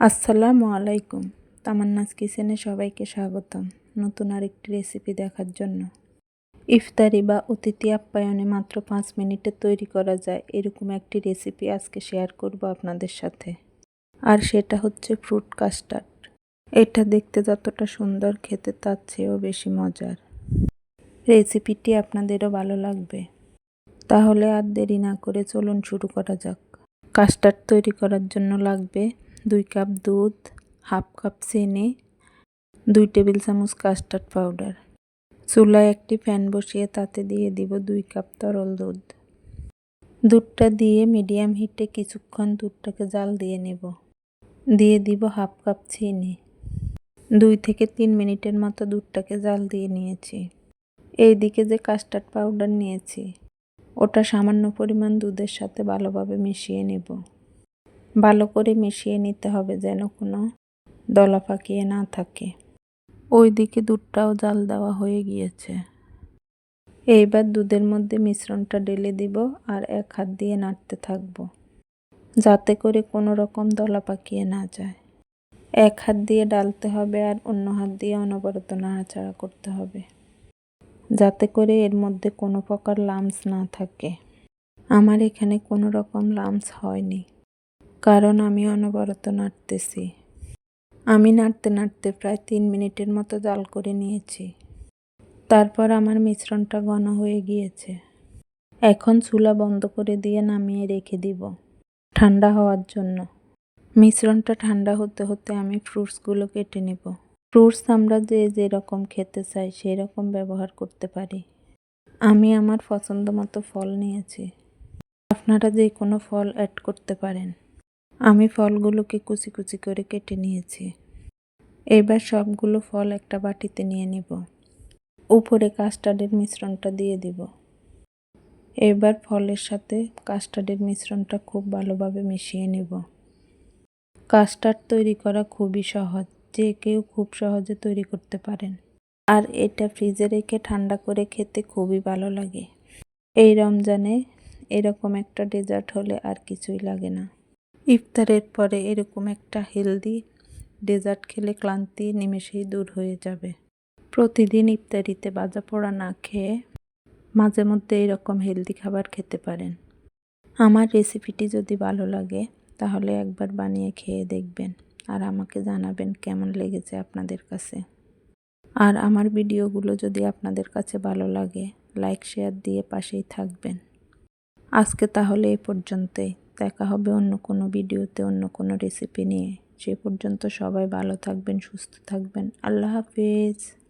আসসালামু আলাইকুম। তামান্নাস কিচেনে সবাইকে স্বাগতম নতুন আরেকটি রেসিপি দেখার জন্য। ইফতারি বা অতিথি আপ্যায়নে মাত্র পাঁচ মিনিটে তৈরি করা যায় এরকম একটি রেসিপি আজকে শেয়ার করব আপনাদের সাথে। আর সেটা হচ্ছে ফ্রুট কাস্টার্ড। এটা দেখতে যতটা সুন্দর, খেতে তার চেয়েও বেশি মজার। রেসিপিটি আপনাদেরও ভালো লাগবে। তাহলে আর দেরি না করে চলুন শুরু করা যাক। কাস্টার্ড তৈরি করার জন্য লাগবে দুই কাপ দুধ, হাফ কাপ চিনি, দুই টেবিল চামচ কাস্টার্ড পাউডার। চুলায় একটি ফ্যান বসিয়ে তাতে দিয়ে দিব দুই কাপ তরল দুধ। দুধটা দিয়ে মিডিয়াম হিটে কিছুক্ষণ দুধটাকে জাল দিয়ে নেব। দিয়ে দিব হাফ কাপ চিনি। দুই থেকে তিন মিনিটের মতো দুধটাকে জাল দিয়ে নিয়েছি। এই দিকে যে কাস্টার্ড পাউডার নিয়েছি, ওটা সামান্য পরিমাণ দুধের সাথে ভালোভাবে মিশিয়ে নেব। ভালো করে মিশিয়ে নিতে হবে যেন কোনো দলা পাকিয়ে না থাকে। ওই দিকে দুধটাও জাল দেওয়া হয়ে গিয়েছে। এইবার দুধের মধ্যে মিশ্রণটা ঢেলে দিব আর এক হাত দিয়ে নাড়তে থাকব, যাতে করে কোনো রকম দলা পাকিয়ে না যায়। এক হাত দিয়ে ডালতে হবে আর অন্য হাত দিয়ে অনবরত নাড়াচাড়া করতে হবে, যাতে করে এর মধ্যে কোনো প্রকার লামস না থাকে। আমার এখানে কোনো রকম লামস হয়নি। কারণ আমি অনবরত নাড়তেছি। আমি নাড়তে নাড়তে প্রায় তিন মিনিটের মতো জাল করে নিয়েছি। তারপর আমার মিশ্রণটা ঘন হয়ে গিয়েছে। এখন চুলা বন্ধ করে দিয়ে নামিয়ে রেখে দিব ঠান্ডা হওয়ার জন্য। মিশ্রণটা ঠান্ডা হতে হতে আমি ফ্রুটসগুলো কেটে নেব। ফ্রুটস আমরা যে যেরকম খেতে চাই সেই রকম ব্যবহার করতে পারি। আমি আমার পছন্দ মতো ফল নিয়েছি। আপনারা যে কোনো ফল অ্যাড করতে পারেন। আমি ফলগুলোকে কুচি কুচি করে কেটে নিয়েছি। এবার সবগুলো ফল একটা বাটিতে নিয়ে নিব। উপরে কাস্টার্ডের মিশ্রণটা দিয়ে দিব। এবার ফলের সাথে কাস্টার্ডের মিশ্রণটা খুব ভালোভাবে মিশিয়ে নেব। কাস্টার্ড তৈরি করা খুবই সহজ, যে কেউ খুব সহজে তৈরি করতে পারেন। আর এটা ফ্রিজে রেখে ঠান্ডা করে খেতে খুবই ভালো লাগে। এই রমজানে এরকম একটা ডেজার্ট হলে আর কিছুই লাগে না। ইফতারের পরে এরকম একটা হেলদি ডেজার্ট খেলে ক্লান্তি, নিমেষেই দূর হয়ে যাবে। প্রতিদিন ইফতারিতে বাজা পোড়া না খেয়ে মাঝে মধ্যে এরকম হেলদি খাবার খেতে পারেন। আমার রেসিপিটি যদি ভালো লাগে, তাহলে একবার বানিয়ে খেয়ে দেখবেন আর আমাকে জানাবেন কেমন লেগেছে আপনাদের কাছে। আর আমার ভিডিওগুলো যদি আপনাদের কাছে ভালো লাগে লাইক শেয়ার দিয়ে পাশেই থাকবেন। আজকে তাহলে এ পর্যন্তই। দেখা হবে অন্য কোনো ভিডিওতে, অন্য কোনো রেসিপি নিয়ে। সে পর্যন্ত সবাই ভালো থাকবেন, সুস্থ থাকবেন। আল্লাহ হাফিজ।